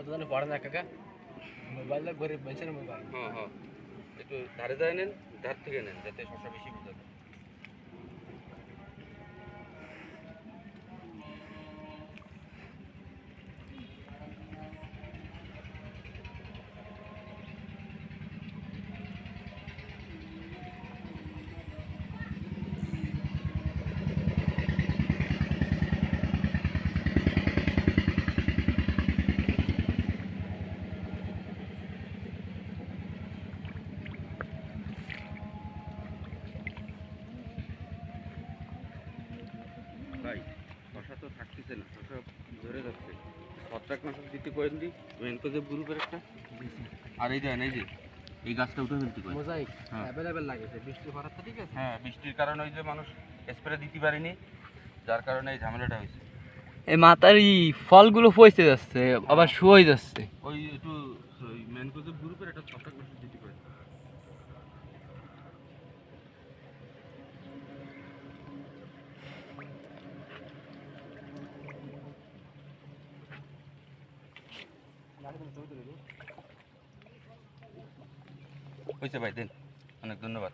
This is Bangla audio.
কতজনে পড়ে না কাকা? মোবাইলটা গরিব মানুষের মোবাইল। হ্যাঁ হ্যাঁ একটু ধারে ধারে নেন, ধার থেকে নেন, যাতে শশা বেশি বোঝা ভাই শশা তো থাকতেছে না শশা ধরে যাচ্ছে। ছত্রাকনাশক দিতে করেন দি মেনকোজেব গ্রুপের একটা। আর এই দেন এই যে এই গাছটা উঠে ফেলতে করেন। মোজাইক। অ্যাভেলেবেল লাগেছে বৃষ্টি ভরার তো ঠিক আছে? হ্যাঁ বৃষ্টির কারণে ওই যে মানুষ স্প্রে দিতে পারেনি যার কারণে এই ঝামেলাটা হয়েছে। এই মাথার ই ফলগুলো পচে যাচ্ছে আবার শুয়ে যাচ্ছে। ওই একটু ওই মেনকোজেব গ্রুপের একটা ছত্রাকনাশক দিতে করেন। হয়েছে ভাই দেন অনেক ধন্যবাদ